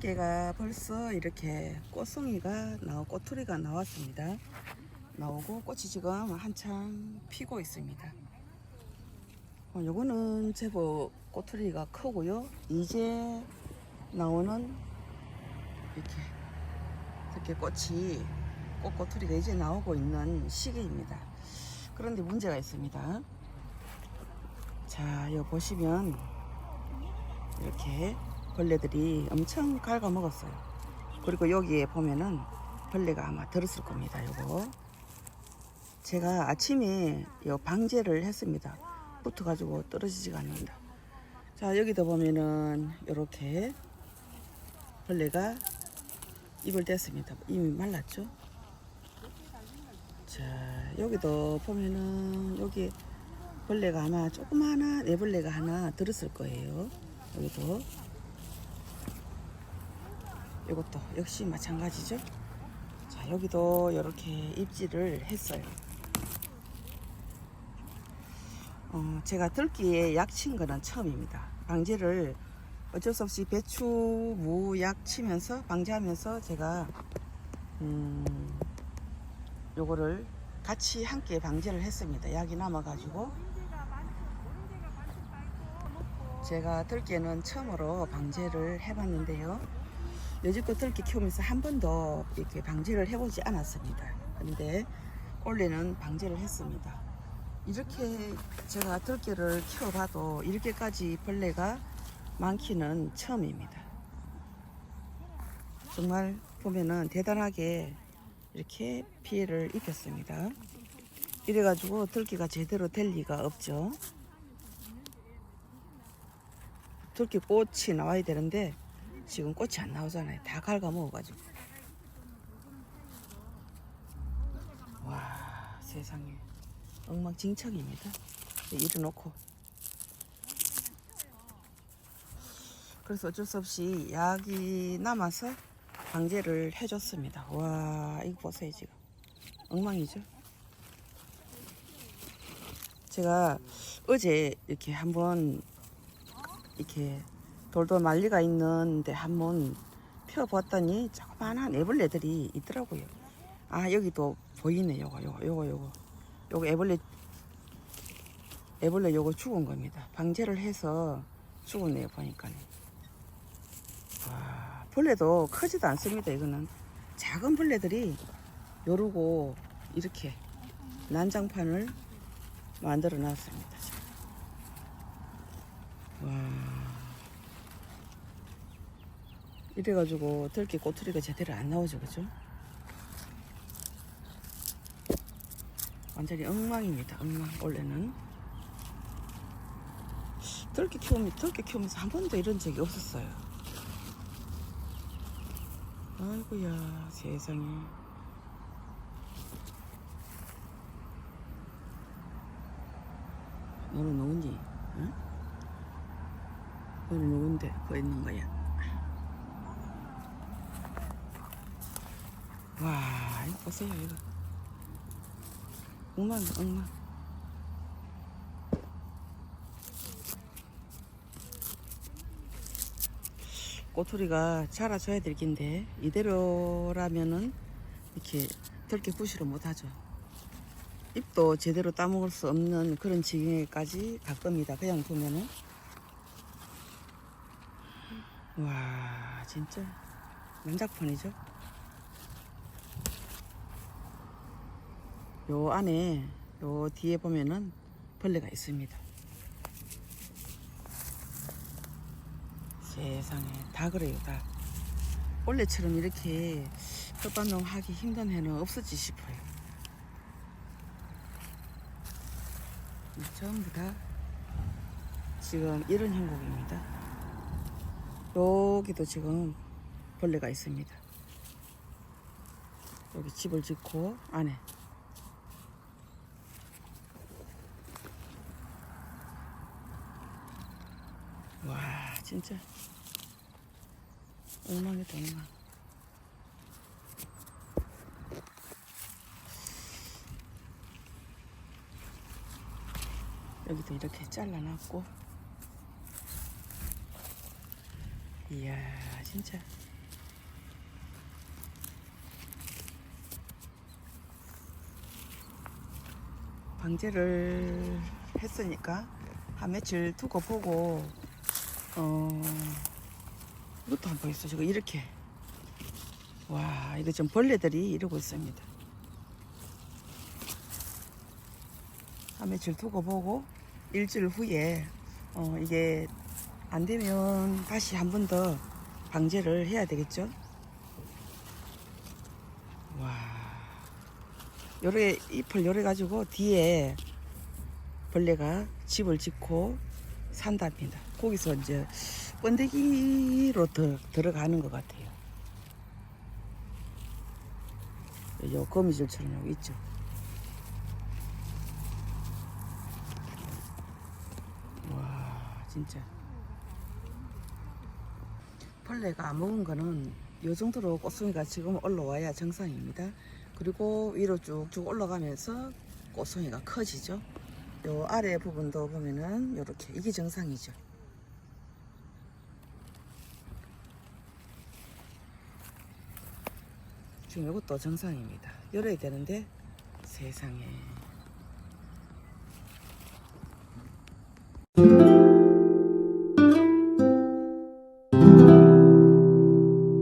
들깨가 벌써 이렇게 꽃송이가 나오 꼬투리가 나왔습니다. 나오고 꽃이 지금 한창 피고 있습니다. 어, 요거는 제법 꼬투리가 크고요. 이제 나오는 이렇게 들깨 꽃이 꽃꼬투리가 이제 나오고 있는 시기입니다. 그런데 문제가 있습니다. 자, 여기 보시면 이렇게 벌레들이 엄청 갉아먹었어요. 그리고 여기에 보면은 벌레가 아마 들었을 겁니다. 요거 제가 아침에 요 방제를 했습니다. 붙어가지고 떨어지지가 않는다. 자 여기도 보면은 이렇게 벌레가 입을 댔습니다. 이미 말랐죠? 자 여기도 보면은 여기 벌레가 아마 조그마한 애벌레가 하나 들었을 거예요. 여기도 이것도 역시 마찬가지죠. 자 여기도 이렇게 입질을 했어요. 어, 제가 들기에 약친 거는 처음입니다. 방제를 어쩔 수 없이 배추, 무, 약 치면서 방제하면서 제가 음, 요거를 같이 함께 방제를 했습니다. 약이 남아가지고 제가 들깨는 처음으로 방제를 해봤는데요. 여지껏 들깨 키우면서 한 번도 이렇게 방제를 해보지 않았습니다. 그런데 올해는 방제를 했습니다. 이렇게 제가 들깨를 키워봐도 이렇게까지 벌레가 많기는 처음입니다. 정말 보면은 대단하게 이렇게 피해를 입혔습니다. 이래가지고 들깨가 제대로 될 리가 없죠. 들깨 꽃이 나와야 되는데 지금 꽃이 안 나오잖아요. 다 갉아먹어가지고. 와 세상에 엉망진창입니다. 일어놓고 그래서 어쩔 수 없이 약이 남아서 방제를 해줬습니다. 와 이거 보세요 지금 엉망이죠. 제가 어제 이렇게 한번 이렇게 돌돌 말리가 있는데 한번 펴봤더니 조그만한 애벌레들이 있더라고요. 아 여기도 보이네 요거 요거 요거 요거 요거 애벌레 애벌레 요거 죽은 겁니다. 방제를 해서 죽었네요 보니까요. 와 벌레도 크지도 않습니다. 이거는 작은 벌레들이 요러고 이렇게 난장판을 만들어 놨습니다. 와 이래가지고 들깨 꼬투리가 제대로 안 나오죠, 그죠? 완전히 엉망입니다. 엉망 원래는 들깨 키우면 들깨 키우면서 한 번도 이런 적이 없었어요. 아이고야 세상에. 너는 누군지? 응? 너는 누군데 거 있는 거야? 와 이거 보세요 이거. 엉망 엉망. 꼬투리가 자라줘야 될 긴데 이대로라면은 이렇게 들깨 부시를 못하죠. 잎도 제대로 따먹을 수 없는 그런 지경에까지 갈 겁니다. 그냥 보면은 와 진짜 난작판이죠. 요 안에 요 뒤에 보면은 벌레가 있습니다. 세상에 다 그래요 다. 원래처럼 이렇게 텃밭농 하기 힘든 해는 없었지 싶어요. 전부 다 지금 이런 형국입니다. 여기도 지금 벌레가 있습니다. 여기 집을 짓고 안에 와 진짜. 엉망이다 엉망 여기도 이렇게 잘라놨고. 이야 진짜. 방제를 했으니까 한 며칠 두고 보고 어. 이것도 한번 있어 지금 이렇게. 와 이거 지금 벌레들이 이러고 있습니다. 한 며칠 두고 보고 일주일 후에 어 이게 안 되면 다시 한 번 더 방제를 해야 되겠죠? 와. 요래 잎을 요래 가지고 뒤에 벌레가 집을 짓고 산답니다. 거기서 이제 번데기로 더 들어가는 것 같아요. 요 거미줄처럼 여기 있죠. 와 진짜 벌레가 안 먹은 거는 요 정도로 꽃송이가 지금 올라와야 정상입니다. 그리고 위로 쭉쭉 올라가면서 꽃송이가 커지죠. 요 아래 부분도 보면은 요렇게 이게 정상이죠. 지금 이것도 정상입니다. 열어야 되는데 세상에